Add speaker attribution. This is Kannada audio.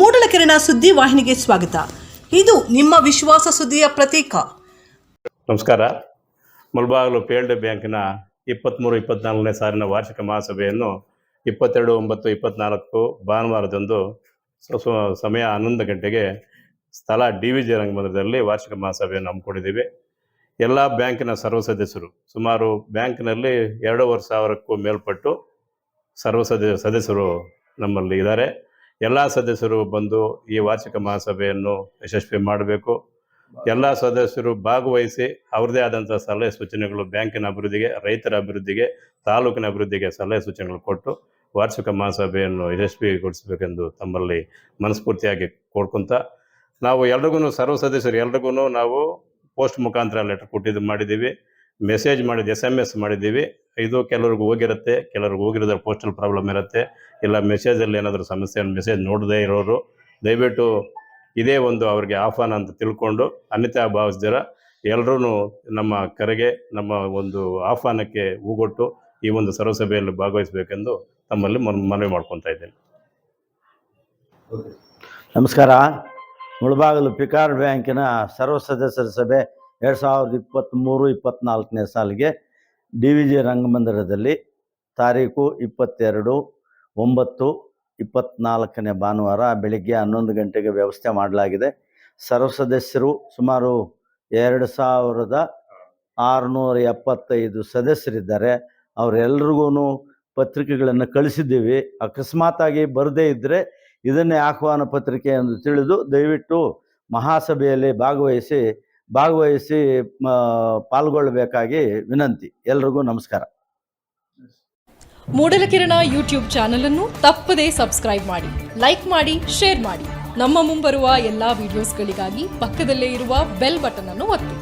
Speaker 1: ಮೂಡಲಕೆರೆನ ಸುದ್ದಿ ವಾಹಿನಿಗೆ ಸ್ವಾಗತ. ಇದು ನಿಮ್ಮ ವಿಶ್ವಾಸ ಸುದ್ದಿಯ ಪ್ರತೀಕ.
Speaker 2: ನಮಸ್ಕಾರ. ಮುಲ್ಬಾಗಲು ಪಿ ಎಲ್ ಡಿ ಬ್ಯಾಂಕಿನ ಇಪ್ಪತ್ತ್ಮೂರು ಇಪ್ಪತ್ನಾಲ್ಕನೇ ಸಾಲಿನ ವಾರ್ಷಿಕ ಮಹಾಸಭೆಯನ್ನು ಇಪ್ಪತ್ತೆರಡು, ಒಂಬತ್ತು, ಇಪ್ಪತ್ನಾಲ್ಕು ಭಾನುವಾರದಂದು ಸಮಯ ಹನ್ನೊಂದು ಗಂಟೆಗೆ ಸ್ಥಳ ಡಿ ವಿ ಜಿ ರಂಗಮಂದಿರದಲ್ಲಿ ವಾರ್ಷಿಕ ಮಹಾಸಭೆಯನ್ನು ಹಮ್ಮಿಕೊಂಡಿದ್ದೀವಿ. ಎಲ್ಲ ಬ್ಯಾಂಕಿನ ಸರ್ವ ಸದಸ್ಯರು, ಸುಮಾರು ಬ್ಯಾಂಕಿನಲ್ಲಿ ಎರಡೂವರೆ ಸಾವಿರಕ್ಕೂ ಮೇಲ್ಪಟ್ಟು ಸರ್ವ ಸದ, ಸದಸ್ಯರು ನಮ್ಮಲ್ಲಿ ಇದ್ದಾರೆ. ಎಲ್ಲ ಸದಸ್ಯರು ಬಂದು ಈ ವಾರ್ಷಿಕ ಮಹಾಸಭೆಯನ್ನು ಯಶಸ್ವಿ ಮಾಡಬೇಕು. ಎಲ್ಲ ಸದಸ್ಯರು ಭಾಗವಹಿಸಿ ಅವ್ರದ್ದೇ ಆದಂಥ ಸಲಹೆ ಸೂಚನೆಗಳು ಬ್ಯಾಂಕಿನ ಅಭಿವೃದ್ಧಿಗೆ, ರೈತರ ಅಭಿವೃದ್ಧಿಗೆ, ತಾಲೂಕಿನ ಅಭಿವೃದ್ಧಿಗೆ ಸಲಹೆ ಸೂಚನೆಗಳು ಕೊಟ್ಟು ವಾರ್ಷಿಕ ಮಹಾಸಭೆಯನ್ನು ಯಶಸ್ವಿಗೊಳಿಸಬೇಕೆಂದು ತಮ್ಮಲ್ಲಿ ಮನಸ್ಫೂರ್ತಿಯಾಗಿ ಕೋಡ್ಕೊಂತ ನಾವು ಎಲ್ರಿಗೂ ಸರ್ವ ಸದಸ್ಯರು ಎಲ್ರಿಗೂ ನಾವು ಪೋಸ್ಟ್ ಮುಖಾಂತರ ಲೆಟರ್ ಕೊಟ್ಟಿದ್ದು ಮಾಡಿದ್ದೀವಿ. ಮೆಸೇಜ್ ಮಾಡಿದ್ದು ಎಸ್ ಎಂ ಎಸ್ ಮಾಡಿದ್ದೀವಿ. ಇದು ಕೆಲವ್ರಿಗೆ ಹೋಗಿರುತ್ತೆ, ಕೆಲವ್ರಿಗೆ ಹೋಗಿರೋದ್ರ ಪೋಸ್ಟಲ್ ಪ್ರಾಬ್ಲಮ್ ಇರುತ್ತೆ. ಇಲ್ಲ ಮೆಸೇಜಲ್ಲಿ ಏನಾದರೂ ಸಮಸ್ಯೆ ಮೆಸೇಜ್ ನೋಡದೇ ಇರೋರು, ದಯವಿಟ್ಟು ಇದೇ ಒಂದು ಅವ್ರಿಗೆ ಆಹ್ವಾನ ಅಂತ ತಿಳ್ಕೊಂಡು, ಅನಿತಾ ಭಾವಿಸ್ದಿರ ಎಲ್ಲರೂ ನಮ್ಮ ಕರೆಗೆ, ನಮ್ಮ ಒಂದು ಆಹ್ವಾನಕ್ಕೆ ಹೂಗೊಟ್ಟು ಈ ಒಂದು ಸರ್ವಸಭೆಯಲ್ಲಿ ಭಾಗವಹಿಸಬೇಕೆಂದು ತಮ್ಮಲ್ಲಿ ಮನ್- ಮನವಿ ಮಾಡ್ಕೊತಾ ಇದ್ದೇನೆ.
Speaker 3: ನಮಸ್ಕಾರ. ಮುಳಬಾಗಲು ಪಿಕಾರ್ಡ್ ಬ್ಯಾಂಕಿನ ಸರ್ವ ಸದಸ್ಯರ ಸಭೆ ಎರಡು ಸಾವಿರದ ಇಪ್ಪತ್ತ್ಮೂರು ಇಪ್ಪತ್ತ್ನಾಲ್ಕನೇ ಸಾಲಿಗೆ ಡಿ ವಿ ಜಿ ರಂಗಮಂದಿರದಲ್ಲಿ ತಾರೀಕು ಇಪ್ಪತ್ತೆರಡು, ಒಂಬತ್ತು ಇಪ್ಪತ್ತ್ನಾಲ್ಕನೇ ಭಾನುವಾರ ಬೆಳಿಗ್ಗೆ ಹನ್ನೊಂದು ಗಂಟೆಗೆ ವ್ಯವಸ್ಥೆ ಮಾಡಲಾಗಿದೆ. ಸರ್ವ ಸದಸ್ಯರು ಸುಮಾರು ಎರಡು ಸಾವಿರದ ಆರುನೂರ ಎಪ್ಪತ್ತೈದು ಸದಸ್ಯರಿದ್ದಾರೆ. ಅವರೆಲ್ರಿಗೂ ಪತ್ರಿಕೆಗಳನ್ನು ಕಳಿಸಿದ್ದೀವಿ. ಅಕಸ್ಮಾತಾಗಿ ಬರದೇ ಇದ್ದರೆ ಇದನ್ನೇ ಆಹ್ವಾನ ಪತ್ರಿಕೆ ಎಂದು ತಿಳಿದು ದಯವಿಟ್ಟು ಮಹಾಸಭೆಯಲ್ಲಿ ಭಾಗವಹಿಸಿ ಭಾಗವಹಿಸಿ ಪಾಲ್ಗೊಳ್ಳಬೇಕಾಗಿ ವಿನಂತಿ. ಎಲ್ರಿಗೂ ನಮಸ್ಕಾರ.
Speaker 4: ಮೂಡಲಕಿರಣ ಯೂಟ್ಯೂಬ್ ಚಾನಲ್ ಅನ್ನು ತಪ್ಪದೇ ಸಬ್ಸ್ಕ್ರೈಬ್ ಮಾಡಿ, ಲೈಕ್ ಮಾಡಿ, ಶೇರ್ ಮಾಡಿ. ನಮ್ಮ ಮುಂಬರುವ ಎಲ್ಲಾ ವಿಡಿಯೋಸ್ಗಳಿಗಾಗಿ ಪಕ್ಕದಲ್ಲೇ ಇರುವ ಬೆಲ್ ಬಟನ್ ಅನ್ನು ಒತ್ತಿ.